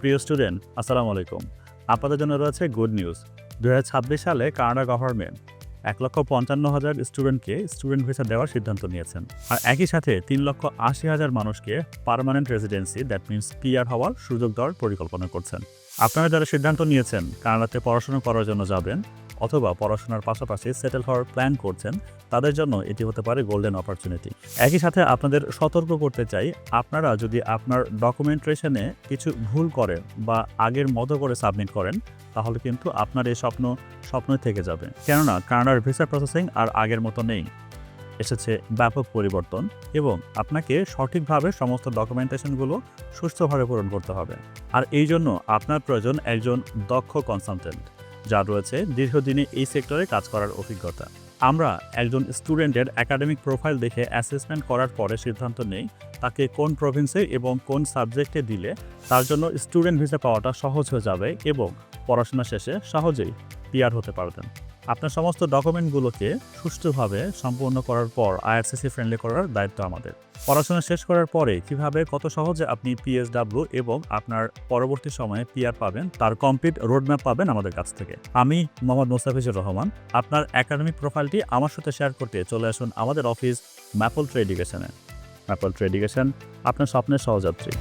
প্রিয় স্টুডেন্ট, আসসালামু আলাইকুম। আপনাদের জন্য রয়েছে গুড নিউজ। দুহাজার ছাব্বিশ সালে কানাডা গভর্নমেন্ট এক লক্ষ পঞ্চান্ন হাজার স্টুডেন্টকে স্টুডেন্ট ভিসা দেওয়ার সিদ্ধান্ত নিয়েছেন। আর একই সাথে তিন লক্ষ আশি হাজার মানুষকে permanent residency, that means PR হওয়ার সুযোগ দেওয়ার পরিকল্পনা করছেন। আপনারা যারা সিদ্ধান্ত নিয়েছেন কানাডাতে পড়াশোনা করার জন্য যাবেন অথবা পড়াশোনার পাশাপাশি সেটেল হওয়ার প্ল্যান করছেন, তাদের জন্য এটি হতে পারে গোল্ডেন অপরচুনিটি একই সাথে আপনাদের সতর্ক করতে চাই, আপনারা যদি আপনার ডকুমেন্টেশনে কিছু ভুল করেন বা আগের মতো করে সাবমিট করেন, তাহলে কিন্তু আপনার এই স্বপ্ন, স্বপ্নই থেকে যাবে। কেননা, কানাডার ভিসা প্রসেসিং আর আগের মতো নেই। এসেছে ব্যাপক পরিবর্তন এবং আপনাকে সঠিকভাবে সমস্ত ডকুমেন্টেশনগুলো সুস্থভাবে পূরণ করতে হবে। আর এই জন্য আপনার প্রয়োজন একজন দক্ষ কনসালটেন্ট যার রয়েছে দীর্ঘদিনে এই সেক্টরে কাজ করার অভিজ্ঞতা। আমরা একজন স্টুডেন্টের একাডেমিক প্রোফাইল দেখে অ্যাসেসমেন্ট করার পরে সিদ্ধান্ত নেই তাকে কোন প্রভিন্সে এবং কোন সাবজেক্টে দিলে তার জন্য স্টুডেন্ট ভিসা পাওয়াটা সহজ হয়ে যাবে এবং পড়াশোনা শেষে সহজেই পিয়ার হতে পারবেন। আপনার সমস্ত ডকুমেন্টগুলোকে সুষ্ঠুভাবে সম্পূর্ণ করার পর আইআরসিসি ফ্রেন্ডলি করার দায়িত্ব আমাদের। পড়াশোনা শেষ করার পরে কীভাবে কত সহজে আপনি পিএসডাব্লিউ এবং আপনার পরবর্তী সময়ে পিআর পাবেন, তার কমপ্লিট রোডম্যাপ পাবেন আমাদের কাছ থেকে। আমি মোহাম্মদ মোস্তাফিজুর রহমান, আপনার একাডেমিক প্রোফাইলটি আমার সাথে শেয়ার করতে চলে আসুন আমাদের অফিস ম্যাপল ট্রেডিকেশনে ম্যাপল ট্রেডিকেশন আপনার স্বপ্নের সহযাত্রী।